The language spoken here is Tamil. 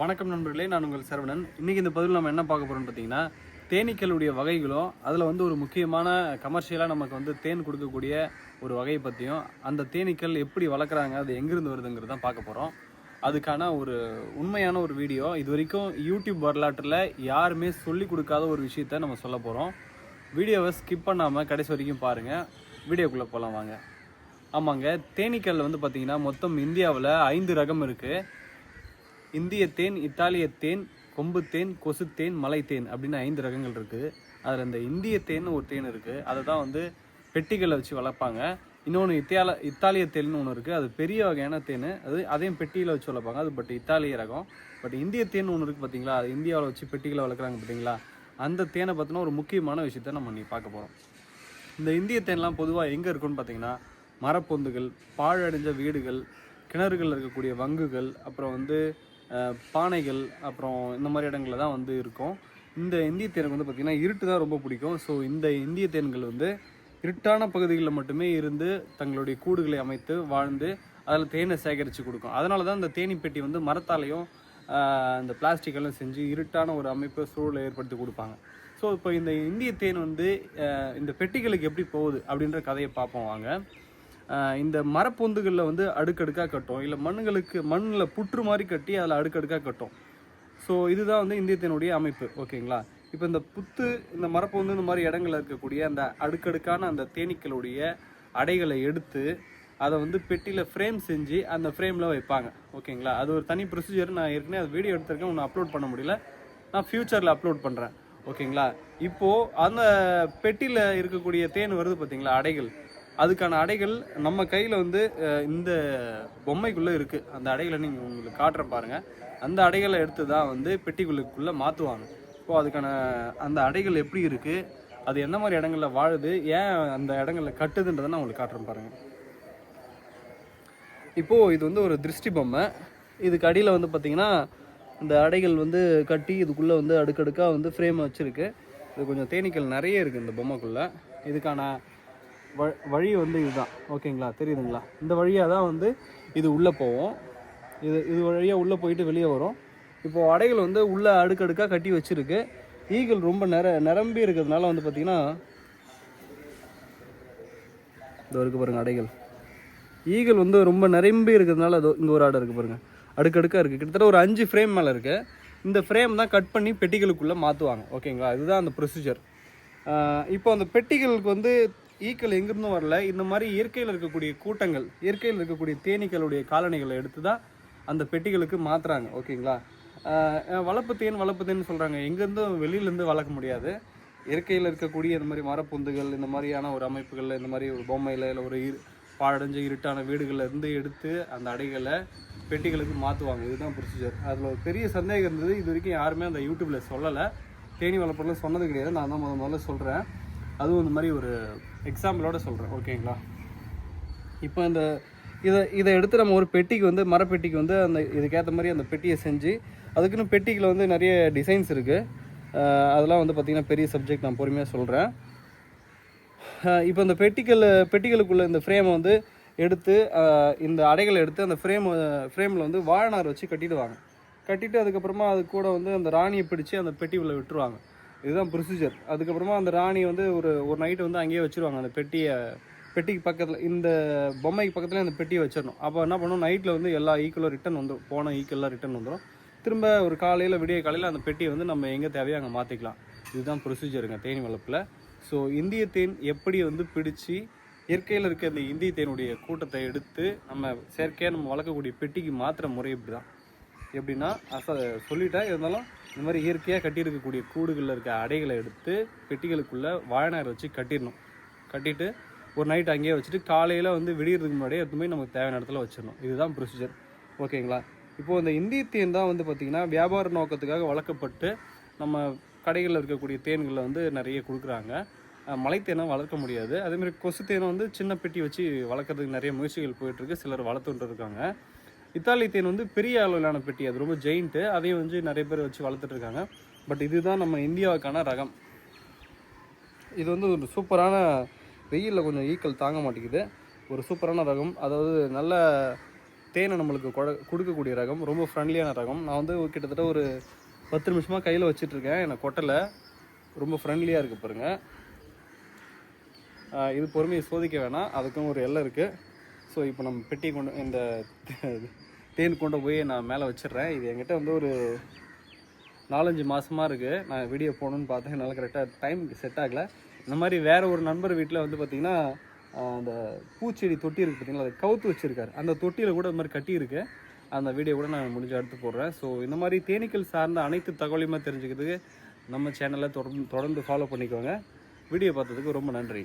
வணக்கம் நண்பர்களே நான் உங்கள் சரவணன். இன்றைக்கி இந்த பதிவில் நம்ம என்ன பார்க்க போகிறோம்னு பார்த்தீங்கன்னா தேனீக்களுடைய வகைகளும் அதில் வந்து ஒரு முக்கியமான கமர்ஷியலாக நமக்கு வந்து தேன் கொடுக்கக்கூடிய ஒரு வகையை பற்றியும் அந்த தேனீக்கள் எப்படி வளர்க்குறாங்க அது எங்கேருந்து வருதுங்கிறது தான் பார்க்க போகிறோம் அதுக்கான ஒரு உண்மையான ஒரு வீடியோ இது வரைக்கும் யூடியூப் வரலாற்றில் யாருமே சொல்லி கொடுக்காத ஒரு விஷயத்த நம்ம சொல்ல போகிறோம் வீடியோவை ஸ்கிப் பண்ணாமல் கடைசி வரைக்கும் பாருங்கள் வீடியோக்குள்ளே போகலாம் வாங்க. ஆமாங்க தேனீக்கள் வந்து பார்த்திங்கன்னா மொத்தம் இந்தியாவில் ஐந்து ரகம் இருக்குது இந்திய தேன் இத்தாலிய தேன் கொம்பு தேன் கொசு தேன் மலை தேன் அப்படின்னு ஐந்து ரகங்கள் இருக்குது அதில் இந்த இந்திய தேன் ஒரு தேன் இருக்குது அதை தான் வந்து பெட்டிகளை வச்சு வளர்ப்பாங்க. இன்னொன்று இத்தால இத்தாலிய தேன்னு ஒன்று இருக்குது அது பெரிய வகையான தேன். அது அதையும் பெட்டியில் வச்சு வளர்ப்பாங்க. அது பட் இத்தாலிய ரகம். பட் இந்திய தேன் ஒன்று இருக்குது பார்த்தீங்களா அது இந்தியாவில் வச்சு பெட்டிகளை வளர்க்குறாங்க பார்த்தீங்களா அந்த தேனை பார்த்தினா ஒரு முக்கியமான விஷயத்த நம்ம நீ பார்க்க போகிறோம் இந்த இந்திய தேன்லாம் பொதுவாக எங்கே இருக்குன்னு பார்த்தீங்கன்னா மரப்பொந்துகள் பாழடைஞ்ச வீடுகள் கிணறுகள் இருக்கக்கூடிய வங்குகள் அப்புறம் வந்து பானைகள் அப்புறம் இந்த மாதிரி இடங்களில் தான் வந்து இருக்கும். இந்த இந்திய தேனுக்கு வந்து பார்த்திங்கன்னா இருட்டு தான் ரொம்ப பிடிக்கும். ஸோ இந்த இந்திய தேன்கள் வந்து இருட்டான பகுதிகளில் மட்டுமே இருந்து தங்களுடைய கூடுகளை அமைத்து வாழ்ந்து அதில் தேனை சேகரித்து கொடுக்கும். அதனால தான் இந்த தேனி பெட்டி வந்து மரத்தாலையும் இந்த பிளாஸ்டிக்கெல்லாம் செஞ்சு இருட்டான ஒரு அமைப்பு சூழலை ஏற்படுத்தி கொடுப்பாங்க. ஸோ இப்போ இந்த இந்திய தேன் வந்து இந்த பெட்டிகளுக்கு எப்படி போகுது அப்படின்ற கதையை பார்ப்போம் வாங்க. இந்த மரப்பொந்துகளில் வந்து அடுக்கடுக்காக கட்டும். இல்லை மண்ணுகளுக்கு மண்ணில் புற்று மாதிரி கட்டி அதில் அடுக்கடுக்காக கட்டும். ஸோ இதுதான் வந்து இந்திய தேனுடைய அமைப்பு ஓகேங்களா? இப்போ இந்த புத்து இந்த மரப்பொந்து இந்த மாதிரி இடங்களில் இருக்கக்கூடிய அந்த அடுக்கடுக்கான அந்த தேனீக்களுடைய அடைகளை எடுத்து அதை வந்து பெட்டியில் ஃப்ரேம் செஞ்சு அந்த ஃப்ரேமில் வைப்பாங்க ஓகேங்களா? அது ஒரு தனி ப்ரொசீஜர் நான் ஏற்கனவே அது வீடியோ எடுத்திருக்கேன். ஒன்று அப்லோட் பண்ண முடியல. நான் ஃப்யூச்சரில் அப்லோட் பண்ணுறேன் ஓகேங்களா? இப்போது அந்த பெட்டியில் இருக்கக்கூடிய தேன் வருது பார்த்தீங்களா அடைகள். அதுக்கான அடைகள் நம்ம கையில் வந்து இந்த பொம்மைக்குள்ளே இருக்குது அந்த அடைகளை நீங்கள் உங்களுக்கு காட்டுறேன் பாருங்கள் அந்த அடைகளை எடுத்து தான் வந்து பெட்டிக்குள்ளுக்குள்ளே மாற்றுவாங்க இப்போது அதுக்கான அந்த அடைகள் எப்படி இருக்குது அது என்ன மாதிரி இடங்களில் வாழுது? ஏன் அந்த இடங்களில் கட்டுதுன்றதை நான் உங்களுக்கு காட்டுறேன் பாருங்கள் இப்போது இது வந்து ஒரு திருஷ்டி பொம்மை. இதுக்கு அடியில் வந்து பார்த்திங்கன்னா இந்த அடைகள் வந்து கட்டி இதுக்குள்ளே வந்து அடுக்கடுக்காக வந்து ஃப்ரேம் வச்சுருக்கு. இது கொஞ்சம் தேனீக்கள் நிறைய இருக்குது இந்த பொம்மைக்குள்ளே. இதுக்கான வழி வந்து இதுதான். ஓகேங்களா? தெரியுதுங்களா? இந்த வழியாக தான் வந்து இது உள்ளே போவோம். இது இது வழியாக உள்ளே போயிட்டு வெளியே வரும். இப்போது அடைகள் வந்து உள்ளே அடுக்கடுக்காக கட்டி வச்சுருக்கு. ஈகிள் ரொம்ப நிற நிரம்பி இருக்கிறதுனால வந்து பார்த்திங்கன்னா இதோ இருக்குது பாருங்கள் அடைகள். ஈகிள் வந்து ரொம்ப நிரம்பி இருக்கிறதுனால அது இங்கே ஒரு ஆடை இருக்குது பாருங்கள் அடுக்கடுக்காக இருக்குது கிட்டத்தட்ட ஒரு அஞ்சு ஃப்ரேம் மேலே இருக்குது இந்த ஃப்ரேம் தான் கட் பண்ணி பெட்டிகளுக்குள்ளே மாற்றுவாங்க ஓகேங்களா? இதுதான் அந்த ப்ரொசீஜர் இப்போ அந்த பெட்டிகளுக்கு வந்து ஈக்கள் எங்கிருந்தும் வரல. இந்த மாதிரி இயற்கையில் இருக்கக்கூடிய கூட்டங்கள் இயற்கையில் இருக்கக்கூடிய தேனீக்களுடைய காலணிகளை எடுத்து தான் அந்த பெட்டிகளுக்கு மாற்றுறாங்க ஓகேங்களா? வளர்ப்பு தேன் வளர்ப்பு தேன் சொல்கிறாங்க எங்கேருந்தும் வெளியிலேருந்து வளர்க்க முடியாது. இயற்கையில் இருக்கக்கூடிய இந்த மாதிரி மரப்பொந்துகள் இந்த மாதிரியான ஒரு அமைப்புகளில் இந்த மாதிரி ஒரு பொம்மையில் இல்லை ஒரு இரு பாழடைஞ்ச இருட்டான வீடுகளில் இருந்து எடுத்து அந்த அடைகளை பெட்டிகளுக்கு மாற்றுவாங்க இதுதான் ப்ரொசீஜர் அதில் ஒரு பெரிய சந்தேகம் இருந்தது. இது வரைக்கும் யாருமே அந்த யூடியூப்பில் சொல்லலை. தேனி வளர்ப்புலாம் சொன்னது கிடையாது. நான் தான் முத முதல்ல சொல்கிறேன் அதுவும் இந்த மாதிரி ஒரு எக்ஸாம்பிளோட சொல்கிறேன் ஓகேங்களா இப்போ இந்த இதை இதை எடுத்து நம்ம ஒரு பெட்டிக்கு வந்து மரப்பெட்டிக்கு வந்து அந்த இதுக்கேற்ற மாதிரி அந்த பெட்டியை செஞ்சு அதுக்குன்னு பெட்டிக்கில் வந்து நிறைய டிசைன்ஸ் இருக்குது அதெல்லாம் வந்து பார்த்திங்கன்னா பெரிய சப்ஜெக்ட் நான் பொறுமையாக சொல்கிறேன் இப்போ இந்த பெட்டிக்கல் பெட்டிகளுக்குள்ளே இந்த ஃப்ரேமை வந்து எடுத்து இந்த அடைகளை எடுத்து அந்த ஃப்ரேம் ஃப்ரேமில் வந்து வாழைநார் வச்சு கட்டிடுவாங்க. கட்டிட்டு அதுக்கப்புறமா அது கூட வந்து அந்த ராணியை பிடிச்சு அந்த பெட்டிக்குள்ளே விட்டுருவாங்க. இதுதான் ப்ரொசீஜர் அதுக்கப்புறமா அந்த ராணி வந்து ஒரு ஒரு நைட்டு வந்து அங்கேயே வச்சுருவாங்க. அந்த பெட்டியை பெட்டிக்கு பக்கத்தில் இந்த பொம்மைக்கு பக்கத்தில் அந்த பெட்டியை வச்சிடணும். அப்போ என்ன பண்ணும்? நைட்டில் வந்து எல்லா ஈக்குவலும் ரிட்டன் வந்துடும் போன ஈக்குவலாக ரிட்டன் வந்துடும் திரும்ப ஒரு காலையில் விடிய காலையில் அந்த பெட்டியை வந்து நம்ம எங்கே தேவையோ அங்கே மாற்றிக்கலாம் இதுதான் ப்ரொசீஜருங்க தேனி வளர்ப்பில் ஸோ இந்திய தேன் எப்படி வந்து பிடிச்சி இயற்கையில் இருக்க இந்த இந்திய தேனுடைய கூட்டத்தை எடுத்து நம்ம செயற்கையாக நம்ம வளர்க்கக்கூடிய பெட்டிக்கு மாற்றுற முறை இப்படி தான் எப்படின்னா அச சொல்லிட்டேன் இருந்தாலும் இந்த மாதிரி இயற்கையாக கட்டியிருக்கக்கூடிய கூடுகளில் இருக்க அடைகளை எடுத்து பெட்டிகளுக்குள்ளே வாழைநார் வச்சு கட்டிடணும். கட்டிட்டு ஒரு நைட் அங்கேயே வச்சுட்டு காலையில் வந்து விடியறதுக்கு முன்னாடியே எதுவுமே நமக்கு தேவையான இடத்துல வச்சிடணும். இதுதான் ப்ரொசீஜர் ஓகேங்களா இப்போது இந்த இந்திய தேன் தான் வந்து பார்த்திங்கன்னா வியாபார நோக்கத்துக்காக வளர்க்கப்பட்டு நம்ம கடைகளில் இருக்கக்கூடிய தேன்களை வந்து நிறைய கொடுக்குறாங்க. மலைத்தேனை வளர்க்க முடியாது. அதேமாதிரி கொசு தேனை வந்து சின்ன பெட்டி வச்சு வளர்க்குறதுக்கு நிறைய முயற்சிகள் போயிட்டுருக்கு சிலர் வளர்த்துட்டு இருக்காங்க. இத்தாலி தேன் வந்து பெரிய அளவிலான பெட்டி. அது ரொம்ப ஜெயிண்ட்டு அதையும் வந்து நிறைய பேர் வச்சு வளர்த்துட்டு இருக்காங்க பட் இதுதான் நம்ம இந்தியாவுக்கான ரகம். இது வந்து ஒரு சூப்பரான வெயிலில் கொஞ்சம் ஈக்கள் தாங்க மாட்டேங்குது. ஒரு சூப்பரான ரகம். அதாவது நல்ல தேனை நம்மளுக்கு கொட- கொடுக்கக்கூடிய ரகம். ரொம்ப ஃப்ரெண்ட்லியான ரகம். நான் வந்து கிட்டத்தட்ட ஒரு பத்து நிமிஷமாக கையில் வச்சிட்ருக்கேன். எனக்கு கொட்டலை. ரொம்ப ஃப்ரெண்ட்லியாக இருக்குது பாருங்கள் இது பொறுமையை சோதிக்க வேணாம். அதுக்கும் ஒரு எல்லை இருக்குது ஸோ இப்போ நம்ம பெட்டி கொண்டு இந்த தேன் கொண்டு போய் நான் மேலே வச்சிடுறேன். இது என்கிட்ட வந்து ஒரு நாலஞ்சு மாதமாக இருக்குது நான் வீடியோ போகணுன்னு பார்த்தேன். என்னால் கரெக்டாக டைம் செட் ஆகலை. இந்த மாதிரி வேறு ஒரு நண்பர் வீட்டில் வந்து பார்த்திங்கன்னா அந்த பூச்செடி தொட்டி இருக்குது பார்த்திங்களா அதை கவுத்து வச்சுருக்காரு. அந்த தொட்டியில் கூட இந்த மாதிரி கட்டியிருக்கு அந்த வீடியோ கூட நான் முடிஞ்ச அடுத்து போடுறேன். ஸோ இந்த மாதிரி தேனீக்கள் சார்ந்த அனைத்து தகவலையுமே தெரிஞ்சுக்கிறதுக்கு நம்ம சேனலை தொடர்ந்து தொடர்ந்து ஃபாலோ பண்ணிக்கோங்க. வீடியோ பார்த்ததுக்கு ரொம்ப நன்றி.